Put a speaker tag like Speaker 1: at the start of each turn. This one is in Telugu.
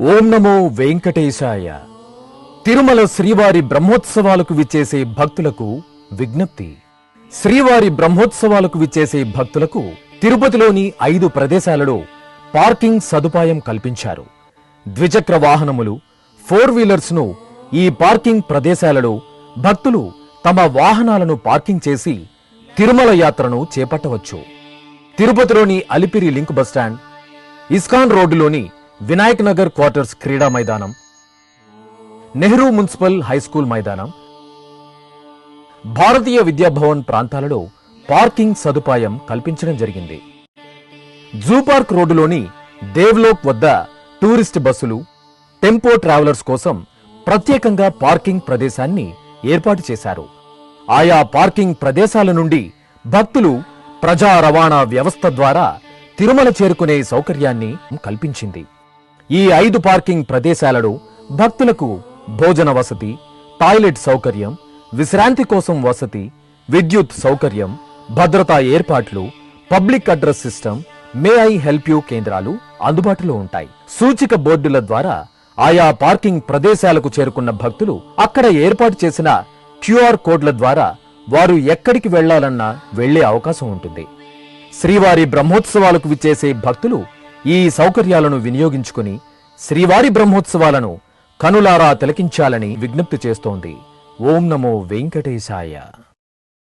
Speaker 1: ఓం నమో వెంకటేశాయ. తిరుమల శ్రీవారి బ్రహ్మోత్సవాలకు విచ్చేసే భక్తులకు విజ్ఞప్తి. శ్రీవారి బ్రహ్మోత్సవాలకు విచ్చేసే భక్తులకు తిరుపతిలోని ఐదు ప్రదేశాలలో పార్కింగ్ సదుపాయం కల్పించారు. ద్విచక్ర వాహనములు ఫోర్ వీలర్స్ను ఈ పార్కింగ్ ప్రదేశాలలో భక్తులు తమ వాహనాలను పార్కింగ్ చేసి తిరుమల యాత్రను చేపట్టవచ్చు. తిరుపతిలోని అలిపిరి లింక్ బస్టాండ్ ఇస్కాన్ రోడ్డులోని వినాయక్ నగర్ క్వార్టర్స్ క్రీడా మైదానం నెహ్రూ మున్సిపల్ హైస్కూల్ మైదానం భారతీయ విద్యాభవన్ ప్రాంతాలలో పార్కింగ్ సదుపాయం కల్పించడం జరిగింది. జూ పార్క్ రోడ్డులోని దేవ్లోక్ వద్ద టూరిస్ట్ బస్సులు టెంపో ట్రావెలర్స్ కోసం ప్రత్యేకంగా పార్కింగ్ ప్రదేశాన్ని ఏర్పాటు చేశారు. ఆయా పార్కింగ్ ప్రదేశాల నుండి భక్తులు ప్రజా రవాణా వ్యవస్థ ద్వారా తిరుమల చేరుకునే సౌకర్యాన్ని కల్పించింది. ఈ ఐదు పార్కింగ్ ప్రదేశాలలో భక్తులకు భోజన వసతి టాయిలెట్ సౌకర్యం విశ్రాంతి కోసం వసతి విద్యుత్ సౌకర్యం భద్రతా ఏర్పాట్లు public address system may I help you కేంద్రాలు అందుబాటులో ఉంటాయి. సూచిక బోర్డుల ద్వారా ఆయా పార్కింగ్ ప్రదేశాలకు చేరుకున్న భక్తులు అక్కడ ఏర్పాటు చేసిన క్యూఆర్ కోడ్ల ద్వారా వారు ఎక్కడికి వెళ్ళాలన్నా వెళ్ళే అవకాశం ఉంటుంది. శ్రీవారి బ్రహ్మోత్సవాలకు విచ్చేసే భక్తులు ఈ సౌకర్యాలను వినియోగించుకుని శ్రీవారి బ్రహ్మోత్సవాలను కనులారా తిలకించాలని విజ్ఞప్తి చేస్తోంది. ఓం నమో వెంకటేశాయ.